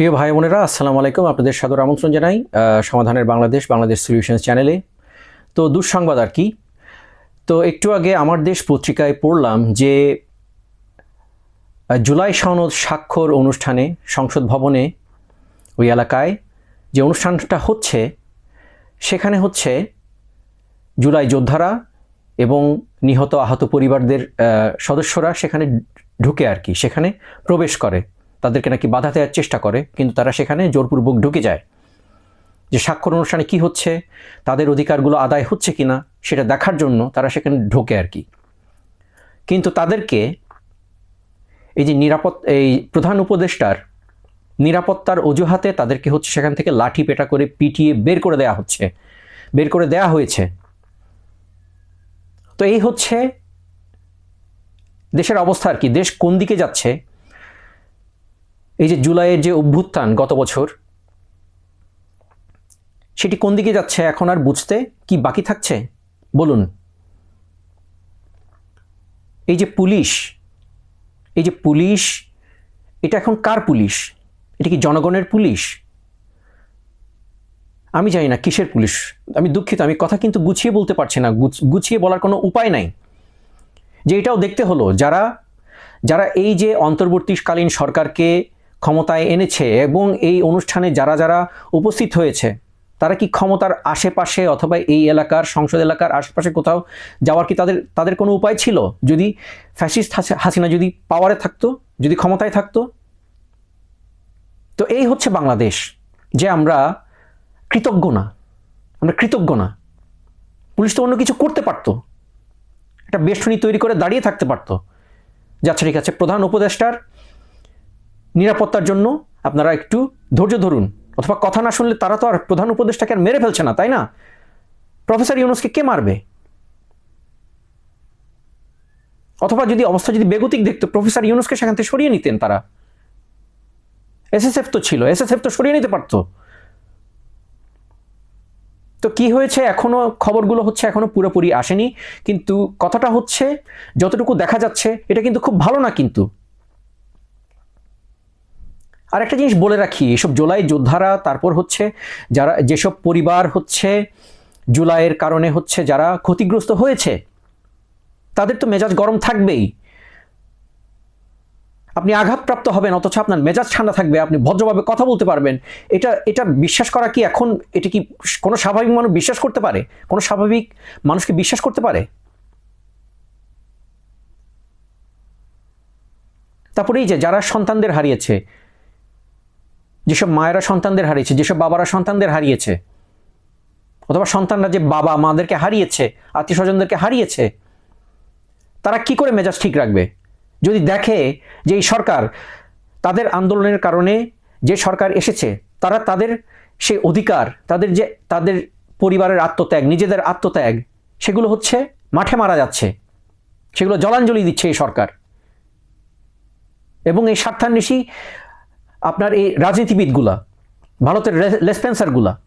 প্রিয় ভাই বোনেরা, আসসালামু আলাইকুম। আপনাদের সাদর আমন্ত্রণ জানাই সমাধানের বাংলাদেশ বাংলাদেশ সলিউশনস চ্যানেলে তো দুঃসংবাদ আর কি। তো একটু আগে আমার দেশ পত্রিকায় পড়লাম যে জুলাই সনদ স্বাক্ষর অনুষ্ঠানে, সংসদ ভবনে, ওই এলাকায় যে অনুষ্ঠানটা হচ্ছে, সেখানে হচ্ছে জুলাই যোদ্ধারা এবং নিহত আহত পরিবারদের সদস্যরা সেখানে ঢুকে আর কি, সেখানে প্রবেশ করে। তাদেরকে নাকি বাধা দেওয়ার চেষ্টা করে, কিন্তু তারা সেখানে জোরপূর্বক ঢুকে যায়। যে স্বাক্ষর অনুষ্ঠানে কি হচ্ছে, তাদের অধিকারগুলো আদায় হচ্ছে কিনা, সেটা দেখার জন্য তারা সেখানে ঢোকে আর কি। কিন্তু তাদেরকে এই যে নিরাপদ, এই প্রধান উপদেষ্টার নিরাপত্তার অজুহাতে তাদেরকে হচ্ছে সেখান থেকে লাঠি পেটা করে পিটিয়ে বের করে দেয়া হচ্ছে, বের করে দেয়া হয়েছে। তো এই হচ্ছে দেশের অবস্থা আর কি। দেশ কোন দিকে যাচ্ছে এই যে জুলাইয়ের যে অভ্যুত্থান গত বছর, সেটি কোন দিকে যাচ্ছে এখন আর বুঝতে কি বাকি থাকছে? বলুন। এই যে পুলিশ, এই যে পুলিশ, এটা এখন কার পুলিশ? এটা কি জনগণের পুলিশ? আমি জানি না কিসের পুলিশ। আমি দুঃখিত, আমি কথা কিন্তু গুছিয়ে বলতে পারছি না, গুছ- গুছিয়ে বলার কোনো উপায় নাই। যে এটাও দেখতে হলো, যারা যারা এই যে অন্তর্বর্তীকালীন সরকারকে ক্ষমতায় এনেছে এবং এই অনুষ্ঠানে যারা যারা উপস্থিত হয়েছে, তারা কি ক্ষমতার আশেপাশে অথবা এই এলাকার সংসদ এলাকার আশেপাশে কোথাও যাওয়ার কি তাদের তাদের কোনো উপায় ছিল? যদি ফ্যাসিস্ট হাসিনা যদি পাওয়ারে থাকতো, যদি ক্ষমতায় থাকতো? তো এই হচ্ছে বাংলাদেশ, যে আমরা কৃতজ্ঞ না, আমরা কৃতজ্ঞ না। পুলিশ তো অন্য কিছু করতে পারতো, একটা বেষ্টনী তৈরি করে দাঁড়িয়ে থাকতে পারতো। যাচ্ছে ঠিক আছে, প্রধান উপদেষ্টার নিরাপত্তার জন্য আপনারা একটু ধৈর্য ধরুন। অথবা কথা না শুনলে তারা তো আর প্রধান উপদেষ্টাকে আর মেরে ফেলছে না, তাই না? প্রফেসর ইউনুসকে কে মারবে? অথবা যদি অবস্থা যদি বেগতিক দেখতো, প্রফেসর ইউনুসকে সেখান থেকে সরিয়ে নিতেন তারা। এসএসএফ তো ছিল, এসএসএফ তো সরিয়ে নিতে পারতো। তো কি হয়েছে এখনও? খবরগুলো হচ্ছে এখনও পুরোপুরি আসেনি। কিন্তু কথাটা হচ্ছে, যতটুকু দেখা যাচ্ছে, এটা কিন্তু খুব ভালো না কিন্তু। আর একটা জিনিস বলে রাখি, এসব জুলাই যোদ্ধারা তারপর হচ্ছে যারা, যেসব পরিবার হচ্ছে জুলাইয়ের কারণে হচ্ছে যারা ক্ষতিগ্রস্ত হয়েছে, তাদের তো মেজাজ গরম থাকবেই। আপনি আঘাতপ্রাপ্ত হবেন, অথচ আপনার মেজাজ ঠান্ডা থাকবে, আপনি ভদ্রভাবে কথা বলতে পারবেন। এটা এটা বিশ্বাস করা কি এখন, এটা কি কোনো স্বাভাবিক মানুষ বিশ্বাস করতে পারে? কোনো স্বাভাবিক মানুষকে বিশ্বাস করতে পারে? তারপরে এই যে যারা সন্তানদের হারিয়েছে যেসব মায়েরা সন্তানদের হারিয়েছে, যেসব বাবারা সন্তানদের হারিয়েছে, অথবা সন্তানরা যে বাবা মাদেরকে হারিয়েছে আত্মীয় স্বজনদেরকে হারিয়েছে, তারা কি করে মেজাজ ঠিক রাখবে? যদি দেখে যে এই সরকার তাদের আন্দোলনের কারণে যে সরকার এসেছে, তারা তাদের সেই অধিকার, তাদের যে, তাদের পরিবারের আত্মত্যাগ, নিজেদের আত্মত্যাগ, সেগুলো হচ্ছে মাঠে মারা যাচ্ছে। সেগুলো জলাঞ্জলি দিচ্ছে এই সরকার। এবং এই স্বার্থান্বেষী আপনার এই রাজনীতিবিদগুলা, ভারতের লেসপেন্সারগুলা,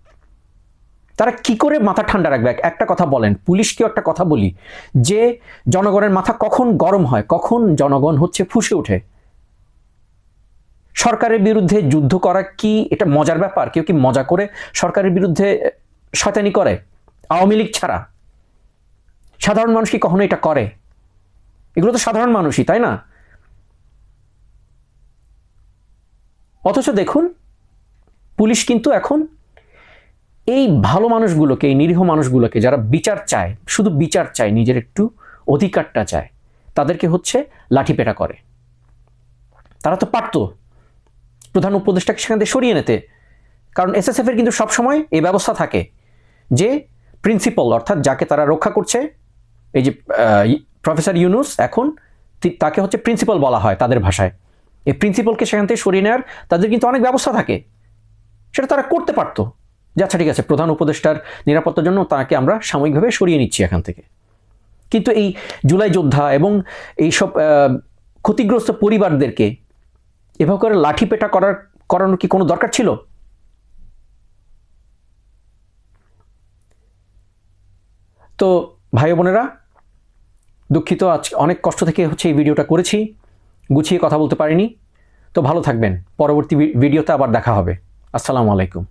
তারা কি করে মাথা ঠান্ডা রাখবে? একটা কথা বলেন, পুলিশকেও একটা কথা বলি, যে জনগণের মাথা কখন গরম হয়, কখন জনগণ হচ্ছে ফুসে ওঠে? সরকারের বিরুদ্ধে যুদ্ধ করা কি এটা মজার ব্যাপার? কেউ কি মজা করে সরকারের বিরুদ্ধে শয়তানি করে? আওয়ামী লীগ ছাড়া। সাধারণ মানুষ কি কখনো এটা করে? এগুলো তো সাধারণ মানুষই, তাই না? অথচ দেখুন, পুলিশ কিন্তু এখন এই ভালো মানুষগুলোকে, এই নিরীহ মানুষগুলোকে, যারা বিচার চায়, শুধু বিচার চায়, নিজের একটু অধিকারটা চায়, তাদেরকে হচ্ছে লাঠিপেটা করে। তারা তো পারত প্রধান উপদেষ্টাকে সেখান থেকে সরিয়ে নিতে, কারণ এসএসএফ এর কিন্তু সবসময় এই ব্যবস্থা থাকে যে প্রিন্সিপাল অর্থাৎ যাকে তারা রক্ষা করছে, এই যে প্রফেসর ইউনুস এখন তাকে হচ্ছে প্রিন্সিপাল বলা হয় তাদের ভাষায়। এই প্রিন্সিপালকে সেখান থেকে সরিয়ে নেওয়ার তাদের কিন্তু অনেক ব্যবস্থা থাকে। সেটা তারা করতে পারতো। যে আচ্ছা ঠিক আছে প্রধান উপদেষ্টার নিরাপত্তার জন্য তাকে আমরা সাময়িকভাবে সরিয়ে নিচ্ছি এখান থেকে। কিন্তু এই জুলাই যোদ্ধা এবং এইসব আহ, ক্ষতিগ্রস্ত পরিবারদেরকে এভাবে করে লাঠি পেটা করার করানোর কি কোনো দরকার ছিল? তো ভাই বোনেরা দুঃখিত আজ অনেক কষ্ট থেকে হচ্ছে এই ভিডিওটা করেছি। গুছিয়ে কথা বলতে পারিনি। তো ভালো থাকবেন। পরবর্তী ভিডিওতে আবার দেখা হবে। আসসালামু আলাইকুম।